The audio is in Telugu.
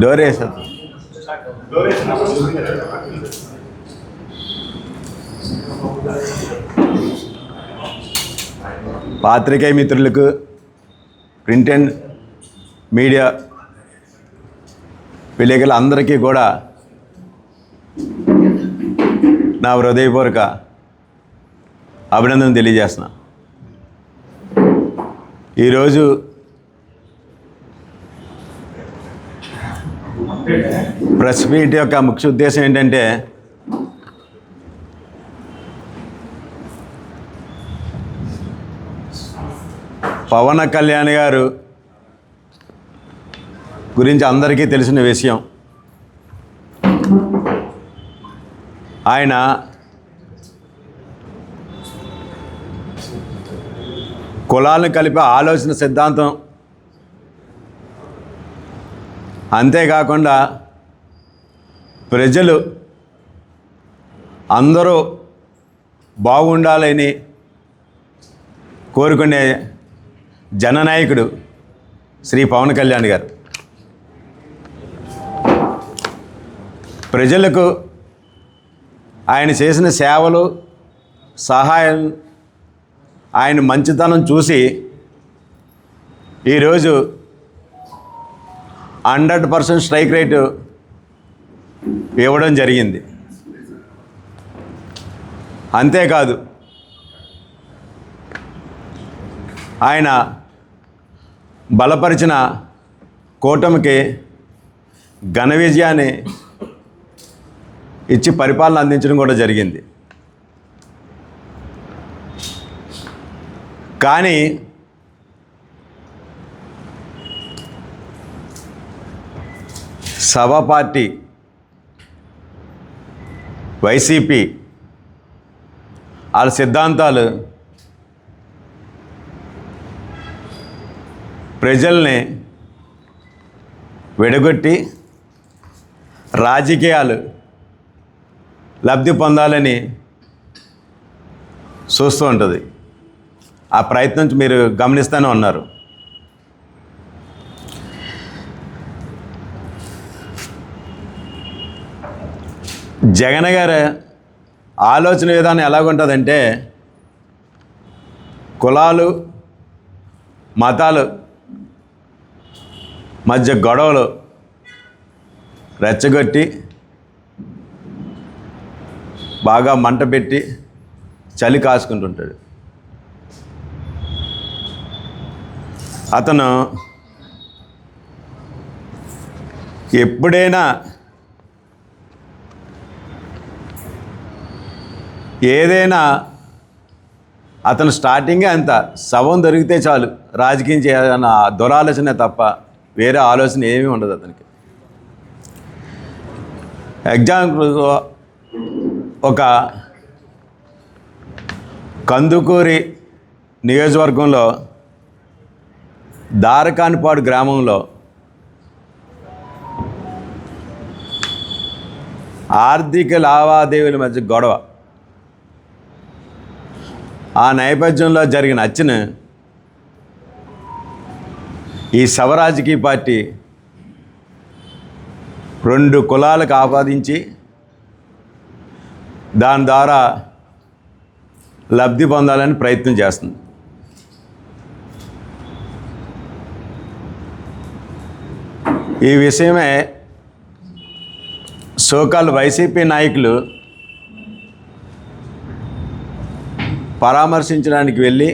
డోర్ వేసారు పాత్రికేయ మిత్రులకు ప్రింట్ అండ్ మీడియా విలేకరుల అందరికీ కూడా నా హృదయపూర్వక అభినందన తెలియజేస్తున్నా. ఈరోజు ప్రెస్ మీట్ యొక్క ముఖ్య ఉద్దేశం ఏంటంటే పవన్ కళ్యాణ్ గారు గురించి అందరికీ తెలిసిన విషయం. ఆయన కులాలను కలిపే ఆలోచన సిద్ధాంతం అంతేకాకుండా ప్రజలు అందరూ బాగుండాలని కోరుకునే జననాయకుడు శ్రీ పవన్ కళ్యాణ్ గారు. ప్రజలకు ఆయన చేసిన సేవలు సహాయం ఆయన మంచితనం చూసి ఈరోజు హండ్రెడ్ పర్సెంట్ స్ట్రైక్ రేటు ఇవ్వడం జరిగింది. అంతేకాదు ఆయన బలపరిచిన కూటమికి ఘన విజయాన్ని ఇచ్చి పరిపాలన అందించడం కూడా జరిగింది. కానీ సభ పార్టీ వైసీపీ వాళ్ళ సిద్ధాంతాలు ప్రజల్ని విడగొట్టి రాజకీయాలు లబ్ధి పొందాలని చూస్తూ ఉంటుంది. ఆ ప్రయత్నం మీరు గమనిస్తూనే ఉన్నారు. జగన్ గారి ఆలోచన విధానం ఎలాగుంటుందంటే కులాలు మతాలు మధ్య గొడవలు రెచ్చగొట్టి బాగా మంట పెట్టి చలి కాసుకుంటుంటాడు. అతను ఎప్పుడైనా ఏదైనా అతను స్టార్టింగే అంత శవం దొరికితే చాలు. రాజకీయం చేయాలన్న దురాలోచనే తప్ప వేరే ఆలోచన ఏమీ ఉండదు అతనికి. ఎగ్జాంపుల్ ఒక కందుకూరి నియోజకవర్గంలో దారకానిపాడు గ్రామంలో ఆర్థిక లావాదేవీల మధ్య గొడవ. ఆ నేపథ్యంలో జరిగిన హత్యను ఈ శవరాజకీయ పార్టీ రెండు కులాలకు ఆపాదించి దాని ద్వారా లబ్ధి పొందాలని ప్రయత్నం చేస్తుంది. ఈ విషయమే సోకాల్ వైసీపీ నాయకులు పరామర్శించడానికి వెళ్ళి